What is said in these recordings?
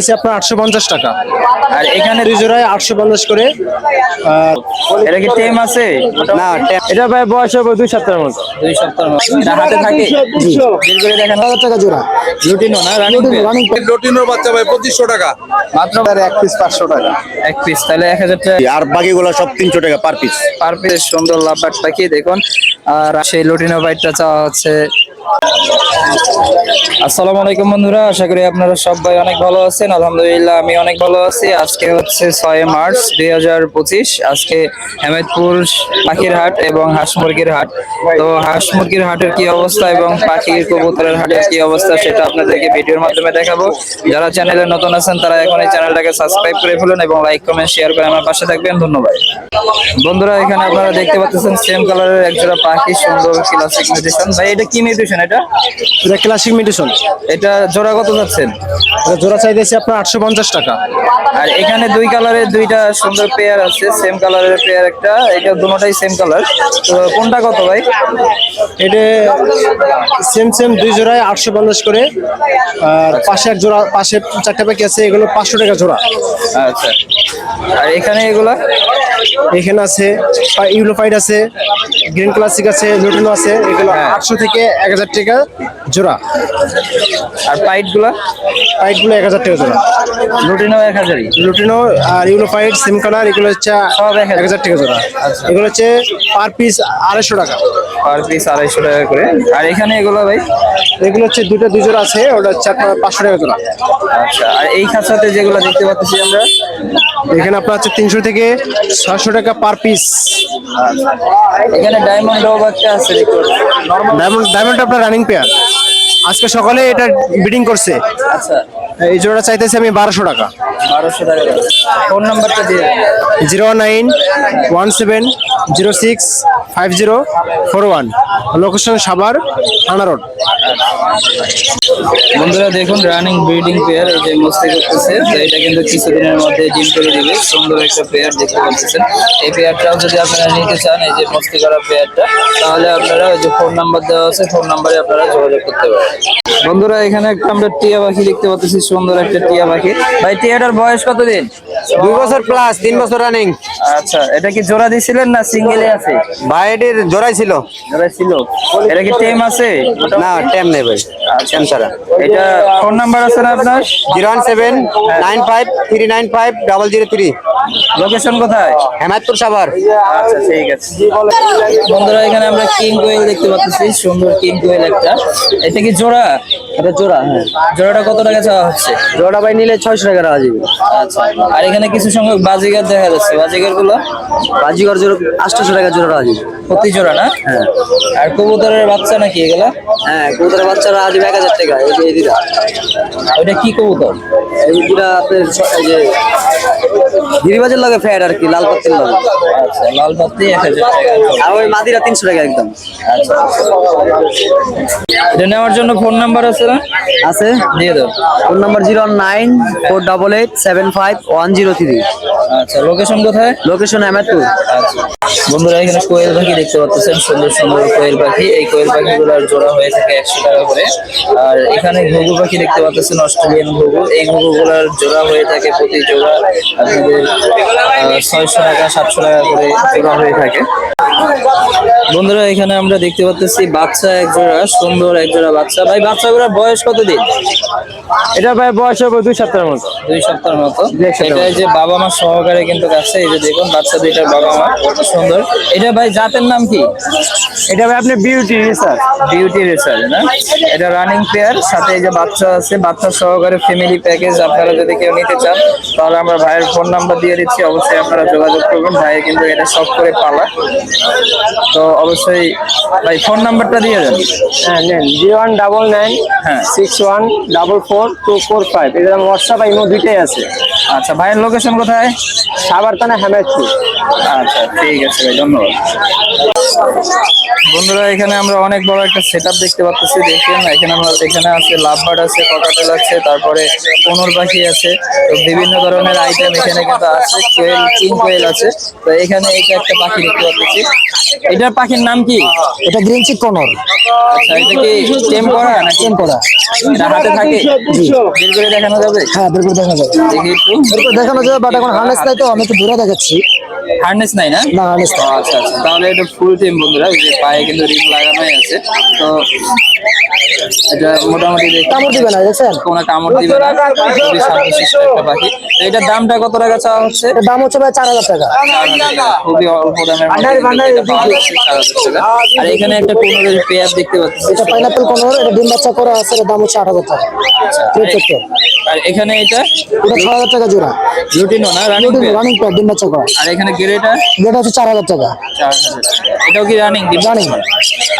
আছে আপনার আটশো পঞ্চাশ টাকা। আর এখানে দুই জোড়ায় আটশো পঞ্চাশ করে এটা কি টেম আছে? না এটা ভাই বয়স হবে দুই সপ্তাহের মতো দুই সপ্তাহ এটা হাতে থাকে বের করে দেখেন। হাজার টাকা জোড়া। লুটিনো না রানিং রানিং বাচ্চা ভাই পঁচিশশো টাকা। মাত্র এক পিস পাঁচশো টাকা। এক পিস তাহলে এক হাজার টাকা। আর বাকিগুলো সব তিনশো টাকা পার পিস পার পিস সুন্দর লাভবাট পাখি দেখুন। আর সেই লুটিনো বাইটটা চাওয়া হচ্ছে আসসালামু আলাইকুম বন্ধুরা, আশা করি আপনারা সবাই অনেক ভালো আছেন। আলহামদুলিল্লাহ, আমি অনেক ভালো আছি। আজকে হচ্ছে ছয় মার্চ দুই হাজার পঁচিশ। আজকে হেমেদপুর পাখির হাট এবং হাঁস মুরগির হাট। তো হাঁস মুরগির হাটের কি অবস্থা এবং পাখির কবুতরের হাটের কি অবস্থা সেটা আপনাদেরকে ভিডিওর মাধ্যমে দেখাবো। যারা চ্যানেলে নতুন আছেন, তারা এখন এই চ্যানেলটাকে সাবস্ক্রাইব করে ফেলুন এবং লাইক, কমেন্ট, শেয়ার করে আমার পাশে থাকবেন। ধন্যবাদ। বন্ধুরা, এখানে আপনারা দেখতে পাচ্ছেন সেম কালারের একজোড়া পাখি, সুন্দর ভাই, এটা কি মিউটেশন এটা? এটা ক্লাসিক মেডিসিন এটা জোড়া কত যাচ্ছেন? এটা জোড়া চাইতেছে আপনার আটশো পঞ্চাশ টাকা। আর এখানে দুই কালারের দুইটা সুন্দর পেয়ার আছে সেম কালারের পেয়ার একটা এটা দুটোটাই সেম কালার তো কোনটা কত ভাই? এটা সেম সেম দুই জোড়ায় আটশো পঞ্চাশ করে। আর পাশে এক জোড়া পাশে চারটা পাখি আছে এগুলো পাঁচশো টাকা জোড়া। আচ্ছা। আর এখানে এগুলা? এখানে আছে ইউলোফাইড আছে গ্রিন ক্লাসিক আছে লুটিনো আছে এগুলো হ্যাঁ। আটশো থেকে এক হাজার টাকা জোড়া। আর পাইটগুলা পাইটগুলো এক হাজার টাকা জোড়া। লুটিনো এক হাজারই? লুটিনো আর ইউলোফাইড সিম কালার এগুলো হচ্ছে সব এক হাজার। টাকা জোড়া। আচ্ছা। এগুলো হচ্ছে পার পিস আড়াইশো টাকা। পার পিস আড়াইশো টাকা করে। আর এখানে এগুলো ভাই? এগুলো হচ্ছে দুটো দুই জোড়া আছে ওটা হচ্ছে আপনার পাঁচশো টাকা জোড়া। আচ্ছা আর এই খাঁচাতে যেগুলো দেখতে পাচ্ছি আমরা এখানে আপনার হচ্ছে তিনশো থেকে ছয়শো টাকা পার পিস এখানে ডায়মন্ড একটা আছে ডায়মন্ড ডায়মন্ড আপনার রানিং পেয়ার আজকে সকালে এটা বিডিং করছে। আচ্ছা। এই জোড়া চাইতেছি আমি বারোশো টাকা। বারোশো টাকা ফোন নাম্বারটা দিয়ে। Zero nine one seven zero six five zero four one. Location Savar থানা রোড। বন্ধুরা দেখুন রানিং ব্রিডিং পেয়ার এই যে মস্তি করতেছে তো এটা কিন্তু কিছুদিনের মধ্যে ডিম করে দিবে। সুন্দর একটা পেয়ার দেখতে পাচ্ছেন। এই পেয়ারটাও যদি আপনারা নিতে চান এই যে মস্তি করা পেয়ারটা তাহলে আপনারা ওই যে ফোন নাম্বার দেওয়া আছে ফোন নাম্বারে আপনারা যোগাযোগ করতে পারেন বন্ধুরা এখানে একটা আমরা টিয়া পাখি দেখতে পাচ্ছি সুন্দর একটা টিয়া পাখি। ভাই টিয়াটার বয়স কতদিন? দুই বছর প্লাস তিন বছর রানিং আচ্ছা এটা কি জোড়া দিছিলেন না সিঙ্গেলে আছে? ভাই এটির জোড়াই ছিল। জোড়া ছিল। এটা কি টেম আছে? না টেম নেই ভাই ছাড়া। এটা ফোন নাম্বার আছে না আপনার? Zero one seven nine five three nine five double zero three. Location কোথায়? হেমায়তপুর সাভার। আচ্ছা ঠিক আছে। বন্ধুরা এখানে আমরা কিং কোয়েল দেখতে পাচ্ছি সুন্দর কিং কোয়েল একটা। এটা কি জোড়া? এটা জোড়া হ্যাঁ। জোড়াটা কত টাকা চাওয়া হচ্ছে? জোড়া ভাই নিলে ছয়শো টাকা যাবে। আচ্ছা আর এখানে কিছু সংখ্যক বাজিগার দেখা যাচ্ছে। বাজিগারগুলো বাজিগর জোড়া আটশোশো টাকা জোড়া যাবে। প্রতি জোড়া না? হ্যাঁ। আর কবুতরের বাচ্চা নাকি এগুলা? হ্যাঁ কবুতরের বাচ্চারা যাবে এক হাজার টাকা এই যে এই দুটা ওইটা কি কবুতর? এই দুটা আপনার এই যে গিরিবাজের লাগে ফ্যাট আর কি লাল পাত্তির লাগে। আচ্ছা লাল পাত্তি এক হাজার টাকা। আর ওই মাদিরা তিনশো টাকা একদম। আচ্ছা। এটা নেওয়ার জন্য ফোন নাম্বার আছে না? আছে? দিয়ে দাও। Phone number zero nine four double eight seven five one zero three. আচ্ছা লোকেশন কোথায়? লোকেশন হেমায়তপুর আচ্ছা। বন্ধুরা এখানে কোয়েল পাখি দেখতে পাচ্ছেন সুন্দর সুন্দর কোয়েল পাখি। এই কোয়েল পাখিগুলোর জোড়া হয়ে থাকে একশো টাকা করে। আর এখানে ঘুঘু পাখি দেখতে পাচ্ছেন অস্ট্রেলিয়ান ঘুঘু। এই ঘুঘুগুলোর জোড়া হয়ে থাকে প্রতি জোড়া আপনাদের ছয়শো টাকা সাতশো টাকা করে জোড়া হয়ে থাকে। বন্ধুরা এখানে আমরা দেখতে পাচ্ছি বাচ্চা এক জোড়া সুন্দর এক জোড়া বাচ্চা। ভাই বাচ্চা বাচ্চাগুলোর বয়স কতদিন? এটা ভাই বয়স হবে দুই সপ্তাহের মতো। দুই সপ্তাহের মতো। এটা যে বাবা মা সহকারে কিন্তু আছে এই যে দেখুন বাচ্চা দুইটার বাবা মা সুন্দর। এটা ভাই জাতের নাম কি? এটা ভাই আপনি বিউটি স্যার বিউটি রেসার না? এটা রানিং পেয়ার সাথে এই যে বাচ্চা আছে বাচ্চা সহকারে ফ্যামিলি প্যাকেজ আপনারা যদি কেউ নিতে চান তাহলে আমরা ভাইয়ের ফোন নাম্বার দিয়ে দিচ্ছি অবশ্যই আপনারা যোগাযোগ করবেন ভাই কিন্তু এটা সব করে পালা। তো অবশ্যই ভাই ফোন নাম্বারটা দিয়ে দেন। হ্যাঁ নেন জিরো ওয়ান ডাবল নাইন হ্যাঁ। Six one double four two four five. এটা হোয়াটসঅ্যাপ ইমো দুইটাই আছে। আচ্ছা ভাইয়ের লোকেশন কোথায়? সাবার থানা হেমায়তপুর। আচ্ছা ঠিক আছে ভাই ধন্যবাদ। বন্ধুরা এখানে আমরা অনেক বড় একটা সেটআপ দেখতে পাচ্ছি দেখেন এখানে আমরা এখানে আছে লাভবার্ড আছে ককাটেল আছে তারপরে কোনর পাখি আছে। তো বিভিন্ন ধরনের আইটেম এখানে কিন্তু আছে। কোয়েল কিং কোয়েল আছে। তো এখানে এটা একটা পাখি দেখতে পাচ্ছি এটার পাখির নাম কি? এটা গ্রিন চিক কনর আচ্ছা এটা কি টেম করা নাকি? টেম করা এটা হাতে থাকে? বের করে দেখানো যাবে? হ্যাঁ বের করে দেখা যায় দেখি একটু। বের করে দেখানো যাবে বাট এখন হার্নেস নাই তো আমি একটু দূরে দেখাচ্ছি। হার্নেস নাই না? না হার্নেস আচ্ছা আচ্ছা। তাহলে এটা ফুল টিম বন্ধুরা যে পায়ে কিন্তু রিং লাগানোই আছে। তো এটা মোটামুটি দেখতে কামড় দিবে না দেখছেন? কোনো কামড় দিবে না খুবই শান্তশিষ্ট একটা পাখি এটার দামটা কত টাকা চাওয়া হচ্ছে? এর দাম হচ্ছে ভাই চার হাজার টাকা। খুবই অল্প দামের মধ্যে কিন্তু এটা পাওয়া যাচ্ছে, 4,000 টাকা। আর এখানে একটা কোনোরের পেয়ার দেখতে পাচ্ছি। এটা পাইনাপেল কনর এটা ডিম বাচ্চা করা আছে এর দাম হচ্ছে আট হাজার টাকা। আর এখানে এটা? এটা ছয় হাজার টাকা জোড়া। লুটিনো না রানিং রানিং ডিম বাচ্চা করা। আর এখানে গেরেটা যেটা হচ্ছে চার হাজার টাকা। চার হাজার টাকা। এটাও কি রানিং Running।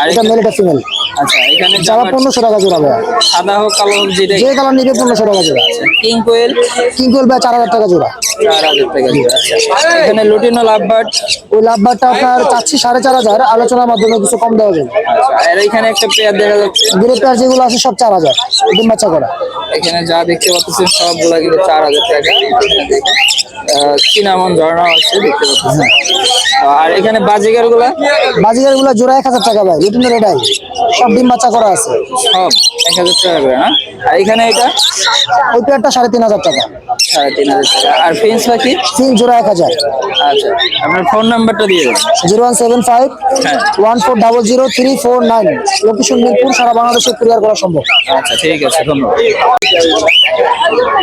আর এটা মেল এটা ফিমেল আচ্ছা এখানে যারা পনেরোশো টাকা জোড়া ভাই সাদা হোক কালো হোক যে কালার নিবে পনেরোশো টাকা জোড়া। কিং কোয়েল কিংকুল ভাই চার হাজার টাকা জোড়া। চার হাজার টাকা জোড়া। আচ্ছা। এখানে লুটিনো লাভবার্ড। ওই আপনার চাচ্ছি সাড়ে চার হাজার আলোচনার মাধ্যমে কিছু কম দেওয়া যাবে। আর এখানে একটা পেয়ার দেখা যাচ্ছে। গ্রে পেয়ার যেগুলো আছে সব চার হাজার ডিম বাচ্চা করা। এখানে যা দেখতে পাচ্ছেন সবগুলা কিন্তু চার হাজার টাকা। চিনামন ঝর্ণা আছে দেখতে পাচ্ছেন। আর এখানে বাজিগারগুলা বাজিগারগুলো জোড়া এক হাজার টাকা ভাই লিটিনের এটাই সব ডিম বাচ্চা করা আছে। সব এক হাজার টাকা করে না আর এখানে এটা? ওইটা একটা সাড়ে তিন হাজার টাকা। সাড়ে তিন হাজার টাকা আর ফেন্স পাখি তিন জোড়া এক হাজার। আচ্ছা আপনার ফোন নাম্বারটা দিয়ে দেবেন। জিরো ওয়ান সেভেন ফাইভ হ্যাঁ। One four double zero three four nine. Location Mirpur সারা বাংলাদেশে কুরিয়ার করা সম্ভব। আচ্ছা ঠিক আছে ধন্যবাদ।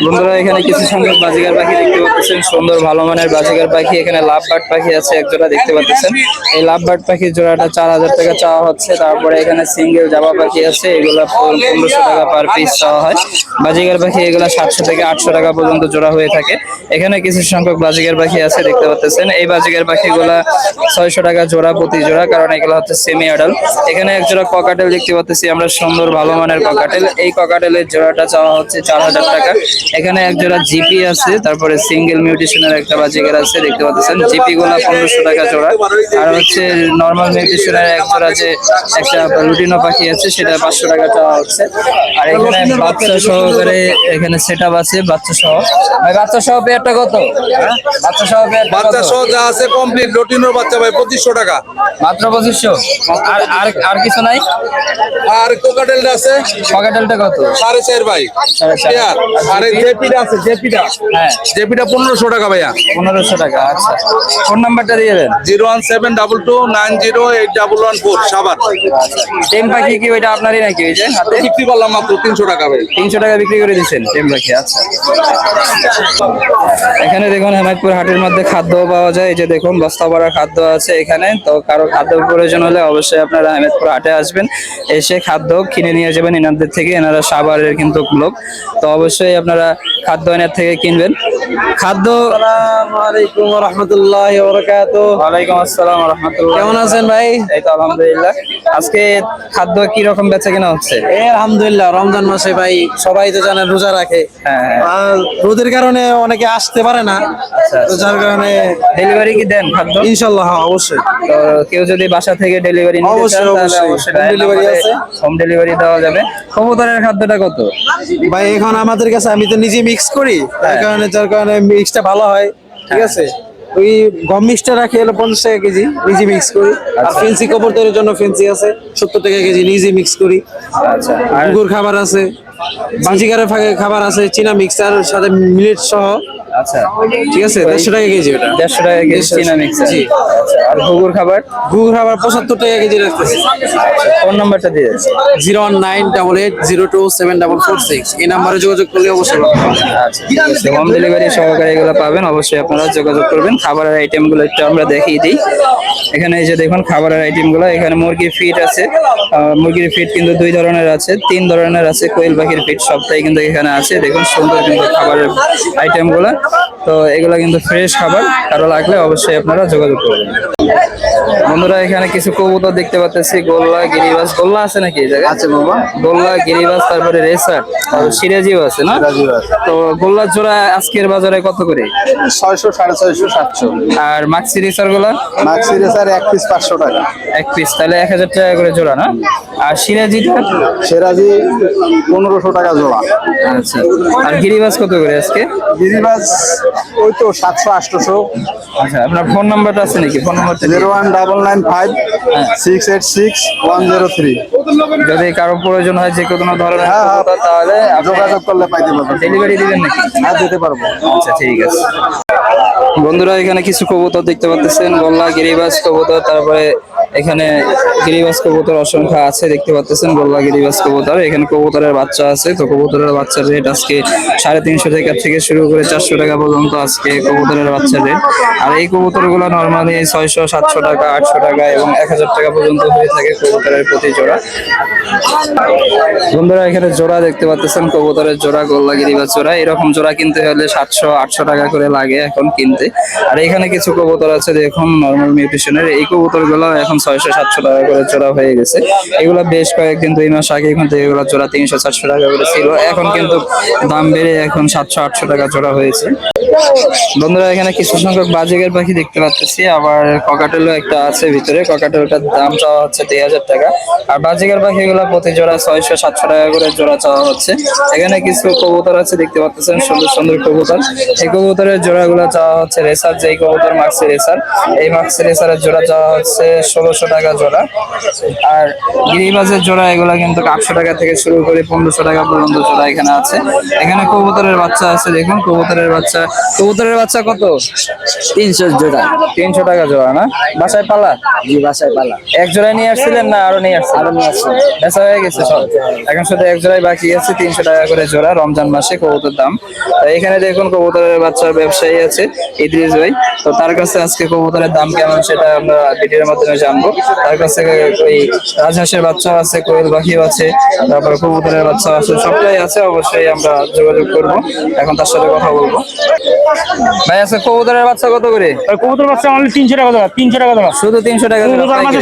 বন্ধুরা এখানে কিছু সংখ্যক বাজিগার পাখি দেখতে পাচ্ছেন। সুন্দর ভালো মানের বাজিগার পাখি। এখানে লাভ বার্ড পাখি আছে এক জোড়া দেখতে পাচ্ছেন। এই লাভ বার্ড পাখির জোড়াটা চার হাজার টাকা চাওয়া হচ্ছে। তারপরে এখানে সিঙ্গেল জামা পাখি আছে। এগুলা পনেরোশো টাকা পার পিস চাওয়া হয়। বাজিগার পাখি এগুলা সাতশো থেকে আটশো টাকা পর্যন্ত জোড়া হয়ে থাকে। এখানে কিছু সংখ্যক বাজিগার পাখি আছে, দেখতে পাচ্ছেন। এই বাজিগার পাখিগুলা ছয়শো টাকা জোড়া, প্রতি জোড়া, কারণ এগুলো হচ্ছে সেমি আডাল এখানে এক জোড়া ককাটেল দেখতে পাচ্ছি আমরা, সুন্দর, ভালো মানের ককাটেল এই ককাটেলের জোড়াটা চাওয়া হচ্ছে চার হাজার টাকা। এখানে এক জোড়া জিপি আছে, তারপরে সিঙ্গেল মিউটেশনের একটা বাজিগার আছে, দেখতে পাচ্ছেন। জিপি গুলা পনেরোশো টাকা জোড়া। আর হচ্ছে নর্মাল মিউটেশনের এক জোড়া যে একটা লুটিনো পাখি আছে, সেটা পাঁচশো টাকা চাওয়া হচ্ছে। আর এখানে বাচ্চা সহকারে এখানে সেট আছে, বাচ্চা সহ। বাচ্চা সহ পেয়ারটা কত? বাচ্চা সহ পেয়ারটা বাচ্চা সহ যা আছে কমপ্লিট লটিনোর বাচ্চা ভাই পঁচিশশো টাকা। মাত্র পঁচিশশো? আর আর আর কিছু নাই? আর কোকাটেলটা আছে পকেটেলটা কত? সাড়ে চার ভাই। সাড়ে চার। পেয়ার। আর এই জেপিটা আছে জেপিটা। হ্যাঁ। জেপিটা পনেরোশো টাকা ভাইয়া। পনেরোশো টাকা আচ্ছা। ফোন নাম্বারটা দিয়ে দেন। Zero one seven double two nine zero eight double one four Savar টেম পাখি কি ওইটা আপনারই নাকি ওই যে হাতে? বিক্রি করলাম মাত্র তিনশো টাকা ভাই। তিনশো টাকা বিক্রি করে দিচ্ছেন টেম পাখি আচ্ছা। এখানে দেখুন হেমায়তপুর হাটের মধ্যে খাদ্য পাওয়া যায়। এই যে দেখুন বস্তা ভরা খাদ্য আছে এখানে। তো কারও খাদ্য প্রয়োজন হলে অবশ্যই আপনারা হেমায়তপুর হাটে আসবেন। এসে খাদ্য কিনে নিয়ে যাবেন এনাদের থেকে এনারা সাভারের কিন্তু লোক। তো অবশ্যই আপনারা খাদ্য এনার থেকে কিনবেন। খাদ্য আসসালামাইকুম রহমতুল্লাহ ওয়ালাইকুম আসসালাম রহমতুল্লাহ কেমন আছেন ভাই? এই তো আলহামদুলিল্লাহ। আজকে খাদ্য কি রকম বেচা কেনা হচ্ছে? এই আলহামদুলিল্লাহ রমজান মাসে ভাই সবাই তো জানেন রোজা রাখে। হ্যাঁ। রোদের কারণে অনেকে আসতে পারে না। তো যার কারণে ডেলিভারি কি দেন খাদ্য ইনশাল্লাহ হ্যাঁ অবশ্যই। তো কেউ যদি বাসা থেকে ডেলিভারি নিতে অবশ্যই, চান তাহলে অবশ্যই। অবশ্যই Home আছে। হোম ডেলিভারি দেওয়া যাবে। কবুতরের খাদ্যটা কত? ভাই এখন আমাদের কাছে আমি তো নিজে মিক্স করি তার হ্যাঁ। কারণে যার কারণে মিক্সটা ভালো হয় ঠিক আছে? ওই গম মিক্সটা রাখি হলো পঞ্চাশ টাকা কেজি নিজে মিক্স করি। আর আচ্ছা। ফেন্সি কবুতরের জন্য ফেন্সি আছে সত্তর টাকা কেজি নিজে মিক্স করি। আচ্ছা গুড় খাবার আছে। বাজিকারের ফাঁকে খাবার আছে চীনা মিক্সার সাথে মিলেট সহ। আচ্ছা ঠিক আছে দেড়শো টাকা কেজি ওটা। দেড়শো টাকা কেজি। চিনা মিক্সার জি। আর ঘুঘুর খাবার? গুড় খাবার পঁচাত্তর টাকা কেজি রাখতেছি। ফোন নাম্বারটা দিয়ে। Zero one nine double eight zero two seven double four six. এই নাম্বারে যোগাযোগ করলে অবশ্যই আচ্ছা হোম ডেলিভারি সহকারে এগুলো পাবেন অবশ্যই আপনারা যোগাযোগ করবেন। খাবারের আইটেমগুলো একটু আমরা দেখিয়ে দিই। এখানে এই যে দেখুন খাবারের আইটেমগুলো এখানে মুরগির ফিট আছে। মুরগির ফিট কিন্তু দুই ধরনের আছে তিন ধরনের আছে কোয়েল পাখির ফিট সবটাই কিন্তু এখানে আছে। দেখুন সুন্দর কিন্তু খাবারের আইটেমগুলো তো এগুলো কিন্তু ফ্রেশ খাবার। কারও লাগলে অবশ্যই আপনারা যোগাযোগ করবেন। বন্ধুরা এখানে কিছু কবুতর দেখতে পাচ্ছি গোল্লা গিরিবাস গোল্লা আছে নাকি এই জায়গায়? আছে বাবা। গোল্লা গিরিবাস তারপরে রেসার তারপর সিরাজিও আছে না? তো গোল্লা জোড়া আজকের বাজারে কত করে? ছয়শো সাড়ে ছয়শো সাতশো। আর মাক্সি রেসারগুলা মাক্সি রেসার এক পিস পাঁচশো টাকা। এক পিস তাহলে এক হাজার টাকা করে জোড়া না? আর সিরাজিটা? সেরাজি পনেরোশো টাকা জোড়া। আচ্ছা। আর গিরিবাস কত করে আজকে? গিরিবাস ওই তো সাতশো আটশোশো। আচ্ছা আপনার ফোন নাম্বারটা আছে নাকি? ফোন নাম্বারটা zero one double nine five six eight six one zero three. যদি কারও প্রয়োজন হয় যে কোনো ধরনের হ্যাঁ, হ্যাঁ। তাহলে যোগাযোগ করলে পাইতে পারবেন ডেলিভারি দিবেন নাকি? আর দিতে পারব। আচ্ছা ঠিক আছে। বন্ধুরা এখানে কিছু কবুতর দেখতে পাচ্ছেন। গোল্লা গিরিবাস কবুতর তারপরে এখানে গিরিবাস কবুতর অসংখ্য আছে, দেখতে পাচ্ছেন গোল্লা গিরিবাস কবুতর। এখানে কবুতরের বাচ্চা আছে, তো কবুতরের বাচ্চার রেট আজকে সাড়ে তিনশো টাকা থেকে শুরু করে চারশো টাকা পর্যন্ত আজকে কবুতরের বাচ্চার রেট আর এই কবুতরগুলো নর্মালি ছয়শো, সাতশো টাকা, আটশো টাকা এবং এক হাজার টাকা পর্যন্ত হয়ে থাকে কবুতরের প্রতি জোড়া। বন্ধুরা, এখানে জোড়া দেখতে পাচ্ছেন কবুতরের জোড়া, গোল্লা গিরিবাস জোড়া। এরকম জোড়া কিনতে হলে সাতশো, আটশো টাকা করে লাগে এখন কিনতে। আর এখানে কিছু কবুতর আছে, দেখুন নর্মাল মিউটেশনের এই কবুতরগুলো এখন ছয়শো সাতশো টাকা করে জোড়া হয়ে গেছে। এগুলো বেশ কয়েকদিন দুই মাস আগে কিন্তু এগুলো জোড়া তিনশো চারশো টাকা করে ছিল। এখন কিন্তু দাম বেড়ে এখন সাতশো আটশো টাকা জোড়া হয়েছে। বন্ধুরা, এখানে কিছু সংখ্যক বাজিকের পাখি দেখতে পাচ্ছি। আবার ককাটেলও একটা আছে ভিতরে। ককাটেলটার দাম চাওয়া হচ্ছে দুই হাজার টাকা। আর বাজিকার পাখিগুলো প্রতি জোড়া ছয়শো সাতশো টাকা করে জোড়া চাওয়া হচ্ছে। এখানে কিছু কবুতর আছে, দেখতে পাচ্ছেন সুন্দর সুন্দর কবুতর। এই কবুতরের জোড়াগুলো চাওয়া হচ্ছে রেসার, যেই কবুতর মাক্সি রেসার, এই মাক্সি রেসারের জোড়া চাওয়া হচ্ছে ষোলোশো টাকা জোড়া। আর গিরিবাজের জোড়া, এগুলো কিন্তু আটশো টাকা থেকে শুরু করে পনেরোশো টাকা পর্যন্ত জোড়া এখানে আছে। এখানে কবুতরের বাচ্চা আছে, দেখুন, কবুতরের বাচ্চা। কবুতরের বাচ্চা কত? তিনশো জোড়া। তিনশো টাকা জোড়া না? বাসায় পালা? জি বাসায় পালা। এক জোড়ায় নিয়ে আসছিলেন না আরও নিয়ে আসছিলেন? আরও নিয়ে আসছিলেন বেচা হয়ে গেছে সব। এখন শুধু এক জোড়ায় বাকি আছে তিনশো টাকা করে জোড়া রমজান মাসে কবুতর দাম। এখানে দেখুন কবুতরের বাচ্চার ব্যবসায়ী আছে ইদ্রিস ভাই। তো তার কাছে আজকে কবুতরের দাম কেমন সেটা আমরা ভিডিওর মাধ্যমে জানব। তার কাছে ওই রাজহাঁসের বাচ্চা আছে কোয়েল পাখিও আছে তারপর কবুতরের বাচ্চা আছে সবটাই আছে অবশ্যই আমরা যোগাযোগ করব। এখন তার সাথে কথা বলব। ভাই আজকে কবুতরের বাচ্চা কত করে? কবুতর বাচ্চা অনলি তিনশো টাকা ধরা তিনশো টাকা শুধু তিনশো টাকা।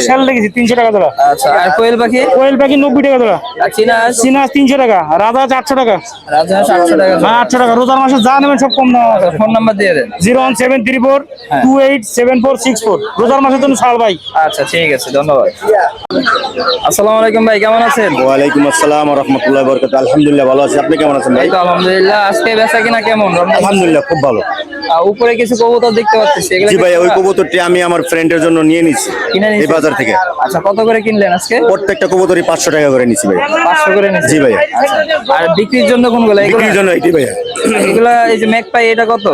সেল দেখেছি তিনশো টাকা আচ্ছা আর কোয়েল পাখি? কোয়েল পাখি নব্বই টাকা ধরা। আর চীনা চীনা তিনশো টাকা রাধা চারশো টাকা। রাজহাঁস আটশো টাকা হ্যাঁ আটশো টাকা। রোজার মাসে যা নেবেন সব কম দাম ফোন নাম্বার দিয়ে দেন। Zero one seven three four হ্যাঁ। Two eight seven four six four. রোজার মাসের জন্য সাল ভাই। আচ্ছা ঠিক আছে ধন্যবাদ। আসসালামু আলাইকুম ভাই কেমন আছেন? ওয়ালাইকুম আসসালাম রহমতুল্লাহ বরকত আলহামদুলিল্লাহ ভালো আছি। আপনি কেমন আছেন ভাই? তো আলহামদুলিল্লাহ আজকে বেচা কিনা কেমন? আলহামদুলিল্লাহ খুব ভালো। উপরে কিছু কবুতর দেখতে পাচ্ছি এগুলো জি ভাই ওই কবুতরটি আমি আমার ফ্রেন্ডের জন্য নিয়ে নিছি এই বাজার থেকে। আচ্ছা কত করে কিনলেন আজকে? প্রত্যেকটা কবুতরই পাঁচশো টাকা করে নিছি ভাই। পাঁচশো করে নিচ্ছি জি ভাইয়া। আর বিক্রির জন্য কোনগুলো? বিক্রির জন্য এটি ভাইয়া। এগুলা এই যে মেক পাই এটা কত?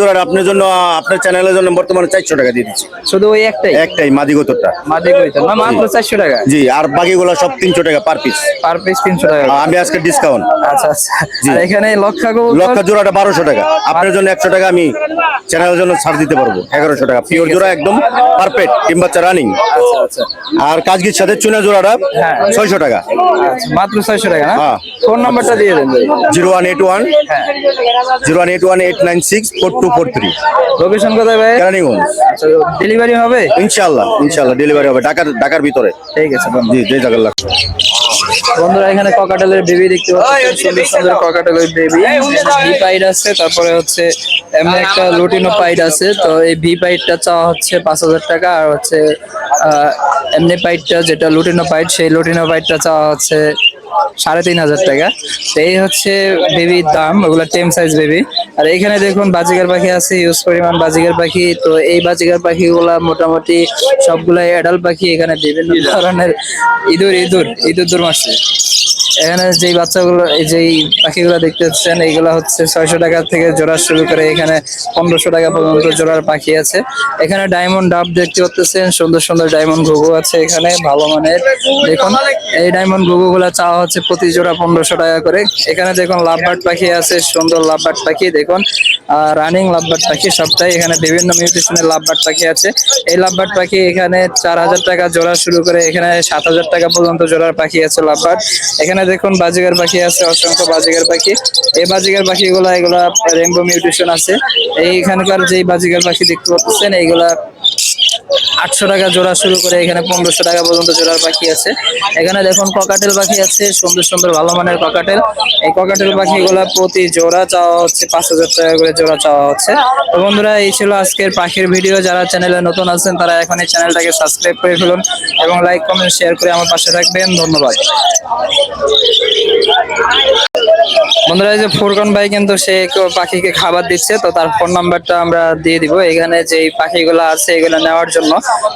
ধরার আপনার জন্য আপনার চ্যানেলের জন্য বর্তমানে চারশো টাকা দিয়ে দিচ্ছি। শুধু ওই একটাই? একটাই মাদি কবুতরটা মাদি কইতেন না মাত্র চারশো টাকা? জি আর বাকিগুলো সব তিনশো টাকা পার পিস পার পিস তিনশো টাকা। আমি আজকে ডিসকাউন্ট আচ্ছা আচ্ছা। এখানে লক্ষা লক্ষ জোড়াটা বারোশো টাকা। আপনার জন্য একশো টাকা আমি চ্যানেলের জন্য ছাড় দিতে পারব। এগারোশো টাকা। পিওর জোড়া একদম পারফেক্ট কিংবা রানিং আর কাজগির সাথে চুনা জোড়াটা হ্যাঁ। ছয়শো টাকা। আচ্ছা মাত্র ছয়শো টাকা হ্যাঁ। ফোন নাম্বারটা দিয়ে দেন zero one eight one zero one eight one eight nine six four two four three. Location কোথায় ভাই? কেরানীগঞ্জ। ডেলিভারি হবে? ইনশাল্লাহ ইনশাল্লাহ ডেলিভারি হবে ঢাকার ঢাকার ভিতরে। ঠিক আছে জি যে লাগবে বন্ধুরা এখানে ককাটেলের বেবি দেখতে পাচ্ছেন সুন্দর সুন্দর ককাটেলের বেবি ভি পাইড আছে তারপরে হচ্ছে এমনি একটা লুটিনো পাইড আছে। তো এই ভি পাইডটা চাওয়া হচ্ছে পাঁচ হাজার টাকা আর হচ্ছে আহ, এমনি পাইডটা যেটা লুটিনো পাইড সেই লুটিনো পাইডটা চাওয়া হচ্ছে সাড়ে তিন হাজার টাকা। এই হচ্ছে বেবির দাম, ওগুলো টেম সাইজ বেবি আর এখানে দেখুন বাজিকার পাখি আছে ইউজ পরিমাণ বাজিকার পাখি। তো এই বাজিকার পাখিগুলা মোটামুটি সবগুলাই অ্যাডাল্ট পাখি এখানে বিভিন্ন ধরনের ইঁদুর ইঁদুর ইঁদুর দূর এখানে যেই বাচ্চাগুলো, এই যেই পাখিগুলো দেখতে পাচ্ছেন এইগুলা হচ্ছে ছয়শো টাকা থেকে জোড়া শুরু করে এখানে পনেরোশো টাকা পর্যন্ত জোড়ার পাখি আছে। এখানে ডায়মন্ড ডাব দেখতে পাচ্ছেন সুন্দর সুন্দর ডায়মন্ড ঘুঘু আছে এখানে, ভালো মানের। দেখুন, এই ডায়মন্ড ঘুঘু গুলা চাওয়া হচ্ছে প্রতি জোড়া পনেরোশো টাকা করে। এখানে দেখুন, লাভবার্ড পাখি আছে, সুন্দর লাভবার্ড পাখি, দেখুন। রানিং লাভবার্ড পাখি সবটাই, এখানে বিভিন্ন মিউটেশনের লাভবার্ড পাখি আছে। এই লাভবার্ড পাখি এখানে চার হাজার টাকা জোড়া শুরু করে, এখানে সাত হাজার টাকা পর্যন্ত জোড়ার পাখি আছে লাভবার্ড। এখানে দেখুন, বাজিগার পাখি আছে, অসংখ্য বাজিগার পাখি। এই বাজিগার পাখিগুলো, এগুলা রেনবো মিউটেশন আছে। এইখানকার যেই বাজিগার পাখি দেখতে পাচ্ছেন, এইগুলা আটশো টাকা জোড়া শুরু করে এখানে পনেরোশো টাকা পর্যন্ত জোড়ার পাখি আছে। এখানে দেখুন ককাটেল পাখি আছে, সুন্দর সুন্দর ভালো মানের ককাটেল এই ককাটেল পাখিগুলা প্রতি জোড়া চাওয়া হচ্ছে, পাঁচ হাজার টাকা করে জোড়া চাওয়া হচ্ছে। তো বন্ধুরা, এই ছিল আজকের পাখির ভিডিও যারা চ্যানেলে নতুন আছেন, তারা এখন এই চ্যানেলটাকে সাবস্ক্রাইব করে ফেলুন এবং লাইক কমেন্ট শেয়ার করে আমার পাশে থাকবেন। ধন্যবাদ। বন্ধুরা, এই যে ফুরকন ভাই কিন্তু সে পাখিকে খাবার দিচ্ছে, তো তার ফোন নাম্বারটা আমরা দিয়ে দিব। এখানে যে পাখিগুলো আছে, এগুলো নেওয়ার জন্য।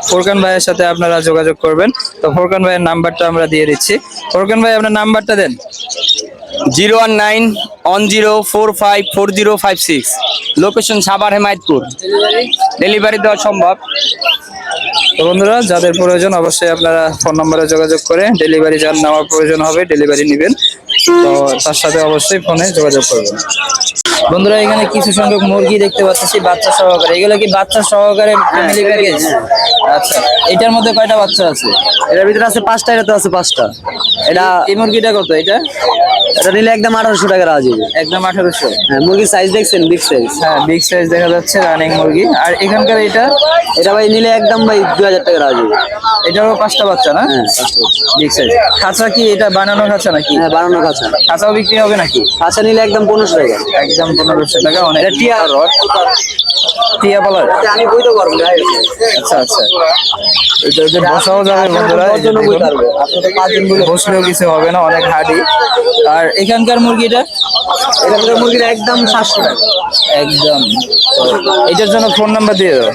ফুরকান ভাইয়ের সাথে আপনারা যোগাযোগ করবেন। তো ফুরকান ভাইয়ের নাম্বারটা আমরা দিয়ে দিচ্ছি। ফুরকান ভাই আপনার নাম্বারটা দেন। Zero one nine one zero four five four zero five six. Location Savar Hemayetpur. Delivery দেওয়া সম্ভব। তো বন্ধুরা যাদের প্রয়োজন অবশ্যই আপনারা ফোন নম্বরে যোগাযোগ করে ডেলিভারি যার নেওয়ার প্রয়োজন হবে ডেলিভারি নেবেন। তো তার সাথে অবশ্যই ফোনে যোগাযোগ করবেন। বন্ধুরা এখানে কিছু সংখ্যক মুরগি দেখতে পাচ্ছি বাচ্চা সহকারে। এগুলো কি বাচ্চা সহকারে ফ্যামিলি প্যাকেজ আচ্ছা এটার মধ্যে কয়টা বাচ্চা আছে? এটার ভিতরে আছে পাঁচটা এটা তো আছে পাঁচটা। এটা এই মুরগিটা কত এটা? এটা নিলে একদম আঠারোশো টাকা রাজ হবে। একদম আঠারোশো। হ্যাঁ মুরগির সাইজ দেখছেন বিগ সাইজ হ্যাঁ বিগ সাইজ দেখা যাচ্ছে রানিং মুরগি। আর এখানকার এটা? এটা ভাই নিলে একদম ভাই দুই হাজার টাকা রাজ হবে। এটারও পাঁচটা বাচ্চা না? হ্যাঁ বিগ সাইজ খাঁচা কি এটা বানানো খাঁচা নাকি? হ্যাঁ বানানো কাছে খাঁচাও বিক্রি হবে নাকি? আচ্ছা নিলে একদম পনেরোশো টাকা। একদম পনেরোশো টাকা অনেক এটা টিয়া রড। টিয়া পালার আচ্ছা আচ্ছা এটা যে বসাও যাবে বন্ধুরা বলে বসলেও কিছু হবে না অনেক হাডি। আর এখানকার মুরগিটা এটা? ভিতরে মুরগির একদম সাতশো টাকা। একদম। এটার জন্য ফোন নাম্বার দিয়ে দাও।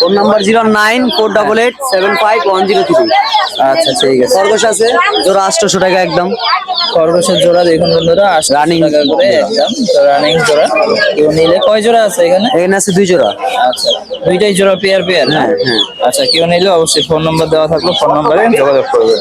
Phone number zero nine four double eight seven five one zero three. আচ্ছা ঠিক আছে। খরগোশ আছে? জোড়া আটশোশো টাকা একদম। খরগোশের জোড়া দেখুন বন্ধুরা করে একদম। রানিং জোড়া। কেউ নিলে কয় জোড়া আছে এখানে? এখানে আছে দুই জোড়া। আচ্ছা। দুইটাই জোড়া পেয়ার পেয়ার হ্যাঁ? হ্যাঁ। আচ্ছা কেউ নিলে অবশ্যই ফোন নম্বর দেওয়া থাকল ফোন নম্বরে যোগাযোগ করবে।